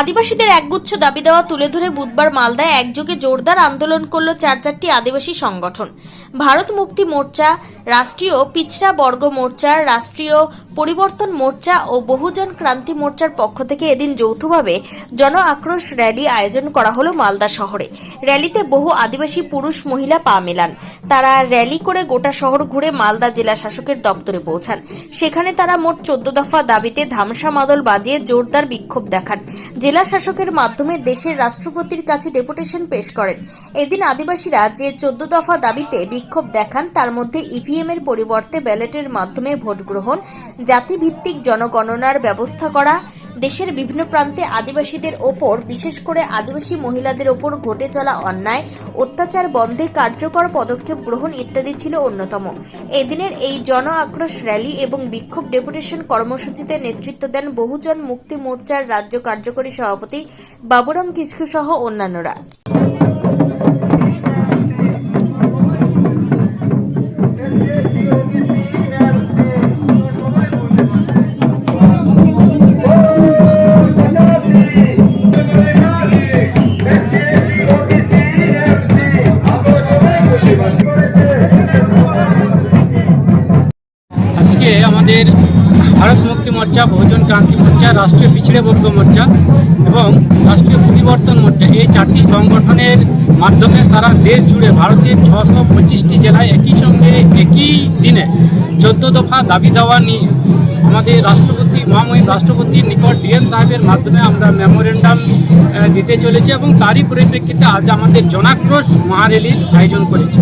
আদিবাসীদের একগুচ্ছ দাবি দেওয়া তুলে ধরে বুধবার মালদায় একযোগে জোরদার আন্দোলন করল চার চারটি আদিবাসী সংগঠন। ভারত মুক্তি মোর্চা, রাষ্ট্রীয় পিছড়া বর্গ মোর্চা, রাষ্ট্রীয় পরিবর্তন মোর্চা ও বহুজন ক্রান্তি মোর্চার পক্ষ থেকে এদিন যৌথভাবে জন আক্রোশ র্যালি আয়োজন করা হলো মালদা শহরে। র্যালিতে বহু আদিবাসী পুরুষ মহিলা পা মেলান। তারা র্যালি করে গোটা শহর ঘুরে মালদা জেলা শাসকের দপ্তরে পৌঁছান। সেখানে তারা মোট চোদ্দ দফা দাবিতে ধামসা মাদল বাজিয়ে জোরদার বিক্ষোভ দেখান। জেলা শাসকের মাধ্যমে দেশের রাষ্ট্রপতির কাছে ডেপুটেশন পেশ করেন। এদিন আদিবাসীরা যে চোদ্দ দফা দাবিতে বিক্ষোভ দেখান, তার মধ্যে ইভিএম এর পরিবর্তে ব্যালটের মাধ্যমে ভোট গ্রহণ জাতিভিত্তিক জনগণনার ব্যবস্থা করা দেশের বিভিন্ন প্রান্তে আদিবাসীদের ওপর, বিশেষ করে আদিবাসী মহিলাদের ওপর ঘটে চলা অন্যায়, অত্যাচার, বন্ধে কার্যকর পদক্ষেপ গ্রহণ ইত্যাদি ছিল অন্যতম। এদিনের এই জন আক্রোশ র্যালি এবং বিক্ষোভ ডেপুটেশন কর্মসূচিতে নেতৃত্ব দেন বহুজন মুক্তি মোর্চার রাজ্য কার্যকরী সভাপতি বাবুরাম কিসকু সহ অন্যান্যরা। আজকে আমাদের ভারত মুক্তি মোর্চা, বহুজন ক্রান্তি মোর্চা, রাষ্ট্রীয় পিছড়ে বর্গ মোর্চা এবং রাষ্ট্রীয় পরিবর্তন মোর্চা এই চারটি সংগঠনের মাধ্যমে সারা দেশ জুড়ে ভারতের ছশো পঁচিশটি জেলায় একই সঙ্গে একই দিনে চোদ্দ দফা দাবি দেওয়া নিয়ে আমাদের রাষ্ট্রপতি, মহামহিম রাষ্ট্রপতির নিকট ডিএম সাহেবের মাধ্যমে আমরা মেমোরেন্ডাম দিতে চলেছি এবং তারই পরিপ্রেক্ষিতে আজ আমাদের জনাক্রোশ মহারেলির আয়োজন করেছি।